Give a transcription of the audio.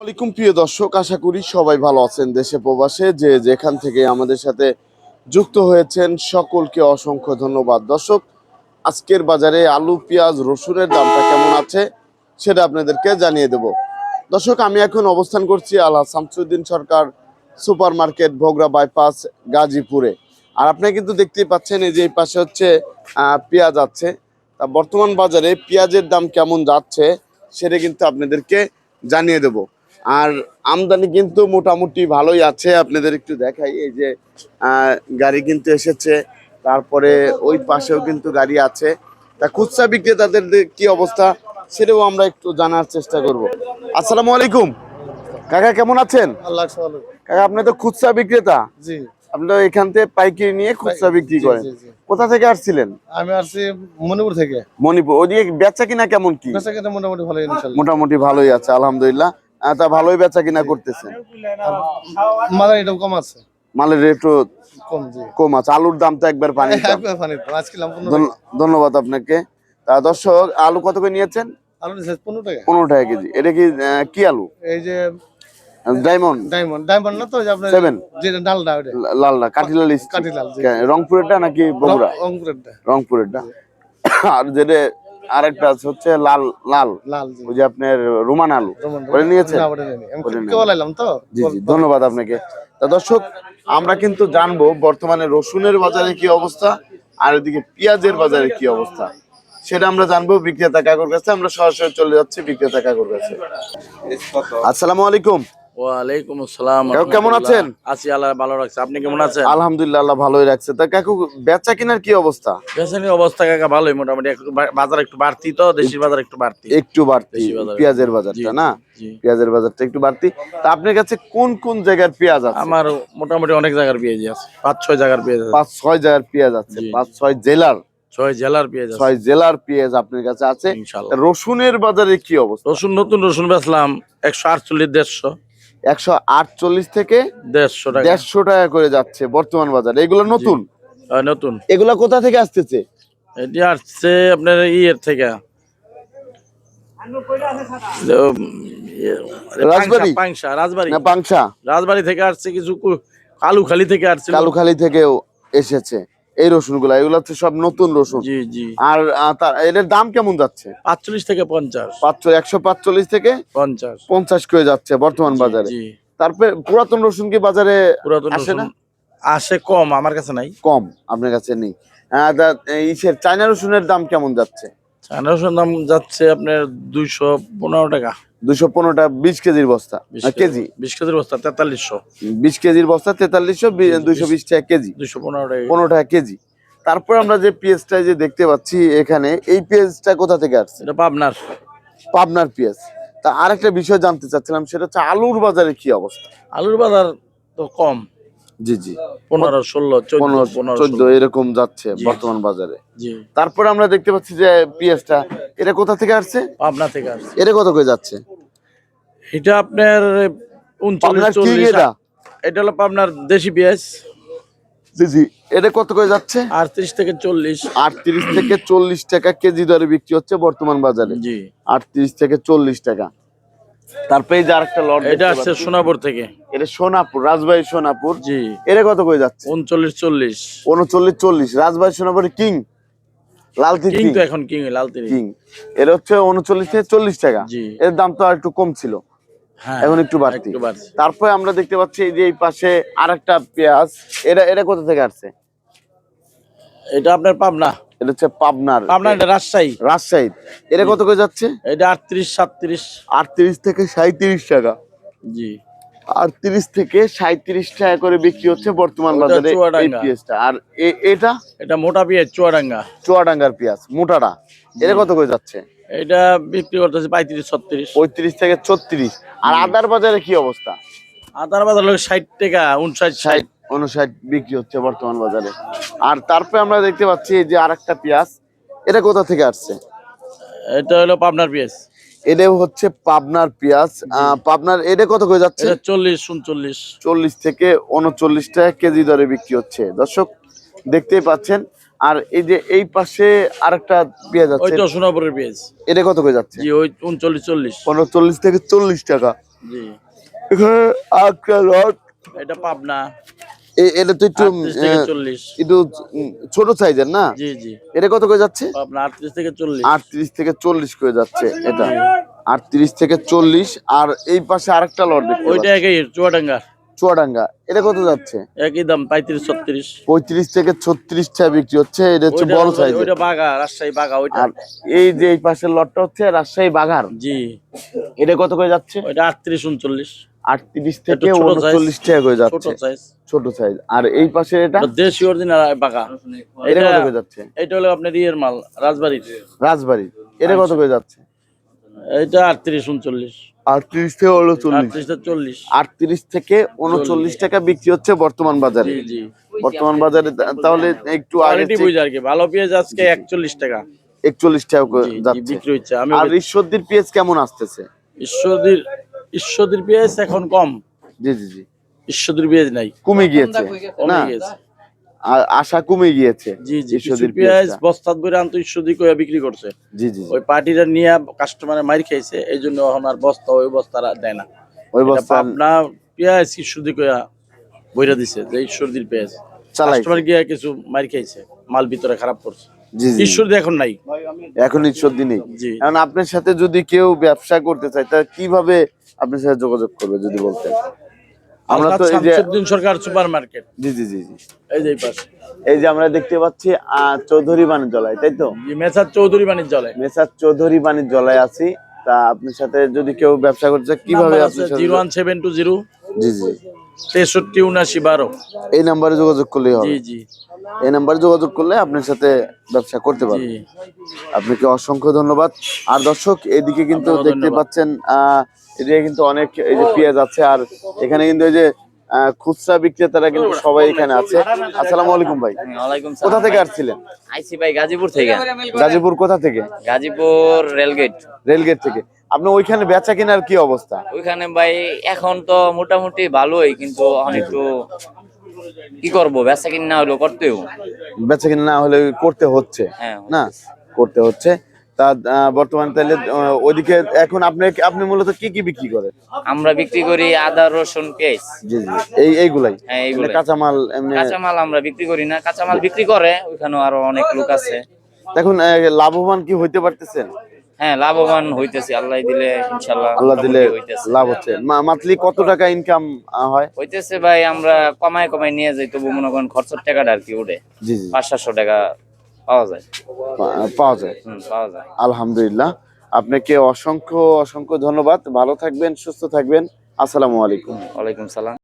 আসসালামাইকুম প্রিয় দর্শক, আশা করি সবাই ভালো আছেন দেশে প্রবাসে। যে যেখান থেকে আমাদের সাথে যুক্ত হয়েছেন, সকলকে অসংখ্য ধন্যবাদ। দর্শক, আজকের বাজারে আলু, পেঁয়াজ, রসুনের দামটা কেমন আছে সেটা আপনাদেরকে জানিয়ে দেব। দর্শক, আমি এখন অবস্থান করছি Allah Shamsuddin Sarkar super market Bhogra bypass, গাজীপুরে। আর আপনি কিন্তু দেখতেই পাচ্ছেন, এই যে এই পাশে হচ্ছে পেঁয়াজ আছে। তা বর্তমান বাজারে পেঁয়াজের দাম কেমন যাচ্ছে সেটা কিন্তু আপনাদেরকে জানিয়ে দেব। আর আমদানি কিন্তু মোটামুটি ভালোই আছে আপনাদের একটু দেখাই এই যে আহ, গাড়ি কিন্তু এসেছে তারপরে ওই পাশেও কিন্তু গাড়ি আছে। তা খুচরা বিক্রেতাদের কি অবস্থা সেটাও আমরা একটু জানার চেষ্টা করব। আসসালামু আলাইকুম। কাকা কেমন আছেন? কাকা আপনি তো খুচরা বিক্রেতা। জি। আপনি তো এখান থেকে পাইকারি নিয়ে খুচরা বিক্রি করেন। কোথা থেকে আসছিলেন? আমি আসছি মণিপুর থেকে। মণিপুর। ওদিকে বেচা কিনা কেমন কি? বেচা কেনা মোটামুটি ভালো ইনশাল্লাহ মোটামুটি ভালোই আছে আলহামদুলিল্লাহ। তা ভালোই বেচা কিনা করতেছেন। মাদার এটা কম আছে। মালের রেটও কম কম আছে। আলুর দাম তো একবার পানি ধন্যবাদ আপনাকে। তা দর্শক আলু কত করে নিয়েছেন। আলু পনেরো টাকা। পনেরো টাকা কেজি। এটা কি কি আলু? এই যে ডায়মন্ড? ডায়মন্ড। ডায়মন্ড না তো যে আপনার Seven। যে ডালটা ওটা লালটা কাঠিলাল। কাঠিলাল, রংপুরেরটা নাকি বগুড়া? অঙ্কুরেরটা রংপুরেরটা। আর যেটা আরেকটা আছে হচ্ছে লাল লাল। লাল ওই যে আপনার রোমান আলু। নিয়েছেন? তো। জি জি ধন্যবাদ আপনাকে। তা দর্শক আমরা কিন্তু জানব বর্তমানে রসুনের বাজারে কি অবস্থা আর এদিকে পেঁয়াজের বাজারে কি অবস্থা। সেটা আমরা জানব বিক্রেতা কাকুর কাছে। আমরা সরাসরি চলে যাচ্ছি বিক্রেতা কাকুর কাছে। আসসালামু আলাইকুম। ওয়ালাইকুম আসসালাম কেমন আছেন? আছি আল্লাহ ভালো রাখছে। আপনি কেমন আছেন? আলহামদুলিল্লাহ আল্লাহ ভালোই রাখছে। তা কাকু বেচা কিনার কি অবস্থা? বেসনের অবস্থা কাকা ভালোই মোটামুটি। বাজার একটু বাড়তি তো দেশের বাজার একটু বাড়তি। একটু বাড়তি পেঁয়াজের বাজারটা না? পেঁয়াজের বাজারটা একটু বাড়তি। তা আপনার কাছে কোন কোন জায়গার পেঁয়াজ আছে? আমার মোটামুটি অনেক জায়গার পেঁয়াজ আছে। পাঁচ ছয় জায়গার পেঁয়াজ আছে। পাঁচ ছয় জায়গার পেঁয়াজ আছে। পাঁচ ছয় জেলার? ছয় জেলার পেঁয়াজ ছয় জেলার পেঁয়াজ আপনার কাছে আছে। রসুনের বাজারে কি অবস্থা? রসুন নতুন রসুন বেচলাম একশো আটচল্লিশ দেড়শো। একশো আটচল্লিশ থেকে দেড়শো টাকা। দেড়শো টাকা করে যাচ্ছে বর্তমান বাজারে। এগুলো নতুন? নতুন। এগুলা কোথা থেকে আসতেছে? এটি আসছে আপনার ইয়ের থেকে। ইয়ে, রাজবাড়ী? পাংশা, রাজবাড়ি। না পাংশা? রাজবাড়ি থেকে আসছে কিছু কালুখালি থেকে আসছে। কালুখালি থেকেও এসেছে। এই রসুনগুলা এগুলো হচ্ছে সব নতুন রসুন। জি জি। আর তার এদের দাম কেমন যাচ্ছে? পাঁচচল্লিশ থেকে পঞ্চাশ। একশো পাঁচচল্লিশ থেকে পঞ্চাশ। পঞ্চাশ করে যাচ্ছে বর্তমান বাজারে। তারপরে পুরাতন রসুন কি বাজারে পুরাতন আসে না? আসে কম আমার কাছে নাই। কম আপনার কাছে নেই। ইসের চায়না রসুনের দাম কেমন যাচ্ছে? চায়না রসুন দাম যাচ্ছে আপনার দুইশো পনেরো টাকা। দুশো পনেরোটা বিশ কেজির বস্তা কেজি। বিশ কেজির বস্তা তেতাল্লিশশো। বিশ কেজির বস্তা তেতাল্লিশশো দুইশো বিশ টাকা কেজি। দুশো পনেরো টাকা পনেরো টাকা কেজি। তারপর আমরা যে পেঁয়াজটা যে দেখতে পাচ্ছি এখানে এই পেঁয়াজটা কোথা থেকে আসছে? এটা পাবনার। পাবনার পেঁয়াজ। তা আরেকটা বিষয় জানতে চাচ্ছিলাম সেটা হচ্ছে আলুর বাজারে কি অবস্থা? আলুর বাজার তো কম। জি জি। পনেরো ষোলো চোদ্দ। এরকম যাচ্ছে বর্তমান বাজারে। তারপরে আমরা দেখতে পাচ্ছি যে পেঁয়াজটা এটা কোথা থেকে আসছে? পাবনা থেকে আসছে। এটা কত করে যাচ্ছে? এটা আপনার উনচল্লিশ চল্লিশ। এটা? এটা হলো আপনার দেশি পেঁয়াজ জি জি। এটা কত করে যাচ্ছে? আটত্রিশ থেকে চল্লিশ। আটত্রিশ থেকে চল্লিশ টাকা কেজি দরে বিক্রি হচ্ছে বর্তমান বাজারে। জি। আটত্রিশ থেকে চল্লিশ টাকা। যে আরেকটা লট এটা আসছে সোনাপুর থেকে। এটা সোনাপুর রাজবাড়ী সোনাপুর। জি। এটা কত করে যাচ্ছে? উনচল্লিশ চল্লিশ। উনচল্লিশ চল্লিশ। রাজবাড়ী কিং? লালতি কিং কিন্তু এখন কিং লাল তিরি কিং হচ্ছে উনচল্লিশ থেকে চল্লিশ টাকা। এর দাম তো আর একটু কম ছিল। হ্যাঁ এখন একটু বাড়তি। তারপরে আমরা দেখতে পাচ্ছি এই যে এই পাশে আরেকটা পেঁয়াজ। এটা এটা কোথা থেকে আসছে? এটা আপনার পাবনা। এটা হচ্ছে পাবনার পাবনা এটা রাজশাহী। রাজশাহী। এটা কত করে যাচ্ছে? এটা আটত্রিশ সাতত্রিশ। আটত্রিশ থেকে সাঁত্রিশ টাকা। জি। আটত্রিশ থেকে সাঁত্রিশ টাকা করে বিক্রি হচ্ছে বর্তমান বাজারে এই। পেঁয়াজটা। আর এটা? এটা মোটা পেঁয়াজ চুয়াডাঙ্গা। চুয়াডাঙ্গার পেঁয়াজ মোটাটা। এটা কত করে যাচ্ছে? এটা বিক্রি করতেছে পঁয়ত্রিশ ছত্রিশ। পঁয়ত্রিশ থেকে ছত্রিশ। আর আদার বাজারে কি অবস্থা? আদার বাজার ষাট টাকা উনষাট ষাট। ষাট উনষাট বিক্রি হচ্ছে বর্তমান বাজারে। আর তারপরে আমরা দেখতে পাচ্ছি যে আরেকটা পেঁয়াজ এটা কোথা থেকে আসছে? এটা হলো পাবনার পেঁয়াজ। এটা হচ্ছে পাবনার পেঁয়াজ। পাবনার এটা কত করে যাচ্ছে? চল্লিশ উনচল্লিশ। চল্লিশ থেকে উনচল্লিশ টাকা কেজি দরে বিক্রি হচ্ছে। দর্শক দেখতেই পাচ্ছেন। আর এই যে এই পাশে আরেকটা পেঁয়াজ আছে। ওইটা সোনাপুরের পেঁয়াজ। এটা কত করে যাচ্ছে? জি ওই উনচল্লিশ চল্লিশ। উনচল্লিশ থেকে চল্লিশ টাকা। জি। এখানে আটটা লট। এটা পাবনা। এটা তো একটু একটু ছোট সাইজের না? জি জি। এটা কত করে যাচ্ছে? আটত্রিশ থেকে চল্লিশ। আটত্রিশ থেকে চল্লিশ করে যাচ্ছে এটা। আটত্রিশ থেকে চল্লিশ আর এই পাশে আরেকটা লট ওইটা একই চুয়াডাঙ্গা। চুয়াডাঙ্গা। এটা কত যাচ্ছে? একই দাম পঁয়ত্রিশ ছত্রিশ। পঁয়ত্রিশ থেকে ছত্রিশ টাকা বিক্রি হচ্ছে এটা হচ্ছে বড় সাইজ ওইটা বাগা রাজশাহী বাগা ওইটা। এই যে এই পাশের লটটা হচ্ছে রাজশাহী বাঘার। জি। এটা কত করে যাচ্ছে? ওইটা আটত্রিশ উনচল্লিশ। আটত্রিশ থেকে। উনচল্লিশ টাকা করে যাচ্ছে। ছোট সাইজ আর এই পাশে এটা? দেশি অরিজিনাল বাগা এটা কত করে যাচ্ছে? এটা হলো আপনার ইয়ের মাল রাজবাড়ির। রাজবাড়ি। এটা কত করে যাচ্ছে? এটা আটত্রিশ উনচল্লিশ। আটত্রিশ থেকে উনচল্লিশ। আটত্রিশ থেকে উনচল্লিশ টাকা বিক্রি হচ্ছে বর্তমান বাজারে। জি জি। বর্তমান বাজারে তাহলে একটু আগে আর কি। ভালো পেঁয়াজ আজকে একচল্লিশ টাকা। একচল্লিশ টাকা যাচ্ছে। বিক্রি হচ্ছে। আর ঈশ্বরদীর পেঁয়াজ কেমন আসতেছে? ঈশ্বরদীর ঈশ্বরদীর পেঁয়াজ এখন কম। জি জি জি। ঈশ্বরদীর পেঁয়াজ নাই। কমে গিয়েছে। না আশা কমে গিয়েছে জি জি ঈশ্বরদীর পেঁয়াজ বস্তাত বইরে আনতো ঈশ্বরদী কইয়া বিক্রি করছে। জি জি। ওই পার্টিটা নিয়ে কাস্টমারে মার খাইছে এই জন্য এখন আর বস্তা ওই বস্তা আর দেয় না। ওই বস্তা পাবনা পেঁয়াজ ঈশ্বরদী কইয়া বইরা দিছে যে ঈশ্বরদীর পেঁয়াজ। চালাই কাস্টমার গিয়া কিছু মার খাইছে মাল ভিতরে খারাপ করছে। জি জি ঈশ্বরদী এখন নাই। এখন ঈশ্বরদী নেই। জি। এখন আপনার সাথে যদি কেউ ব্যবসা করতে চায় তা কীভাবে আপনার সাথে যোগাযোগ করবে যদি বলতেন। আমরা তো এই যে সরকার সুপার মার্কেট জি জি জি। এই যে পাশে। এই যে আমরা দেখতে পাচ্ছি চৌধুরী বাণিজ্যালয় তাই তো? মেসার চৌধুরী বাণিজ্যালয়। মেসার চৌধুরী বাণিজ্যালয় আছি। তা আপনার সাথে যদি কেউ ব্যবসা করতে চায় কীভাবে আপনার সাথে zero one seven two zero. জি জি। তেষট্টি উনাশি বারো। এই নাম্বারে যোগাযোগ করলেই হবে। জি জি। এই নাম্বারে যোগাযোগ করলে আপনার সাথে ব্যবসা করতে পারবে। জি। আপনাকে অসংখ্য ধন্যবাদ। আর দর্শক এদিকে কিন্তু দেখতে পাচ্ছেন আহ, এদিকে কিন্তু অনেক এই যে পেঁয়াজ আছে আর এখানে কিন্তু এই যে খুচরা বিক্রেতারা কিন্তু সবাই এখানে আছে। আসসালামু আলাইকুম ভাই। কোথা থেকে আসছিলেন? আইসি ভাই গাজীপুর থেকে। গাজীপুর কোথা থেকে? গাজীপুর রেলগেট। রেলগেট থেকে। আপনি ওইখানে বেচা কেনার কি অবস্থা? ওইখানে ভাই এখন তো মোটামুটি ভালোই কিন্তু একটু কি করব বেচা কিনা হলো করতেও। বেচা কেনা না হলে করতে হচ্ছে। হ্যাঁ না করতে হচ্ছে। তা বর্তমানে তাহলে ওইদিকে এখন আপনি আপনি মূলত কি কি বিক্রি করেন? আমরা বিক্রি করি আদা রসুন পেঁয়াজ। জি জি। এই এইগুলাই? হ্যাঁ, এইগুলাই। কাঁচামাল এমনি কাঁচামাল আমরা বিক্রি করি না। কাঁচামাল বিক্রি করে ওইখানেও আরও অনেক লোক আছে। এখন লাভবান কি হইতে পারতেছেন? হ্যাঁ লাভবান হইতেছে। আল্লাহ দিলে ইনশাল্লাহ আল্লাহ দিলে লাভ হচ্ছে। মান্থলি কত টাকা ইনকাম হয়? হইতেছে ভাই আমরা কমায় কমায় নিয়ে যাই তবু মনে করেন খরচের টাকাটা আর কি উঠে। জি জি। পাঁচ সাতশো টাকা পাওয়া যায়। পাওয়া যায়। পাওয়া যায়। আলহামদুলিল্লাহ। আপনাকে অসংখ্য অসংখ্য ধন্যবাদ। ভালো থাকবেন সুস্থ থাকবেন। আসসালামু আলাইকুম। ওয়ালাইকুম সালাম।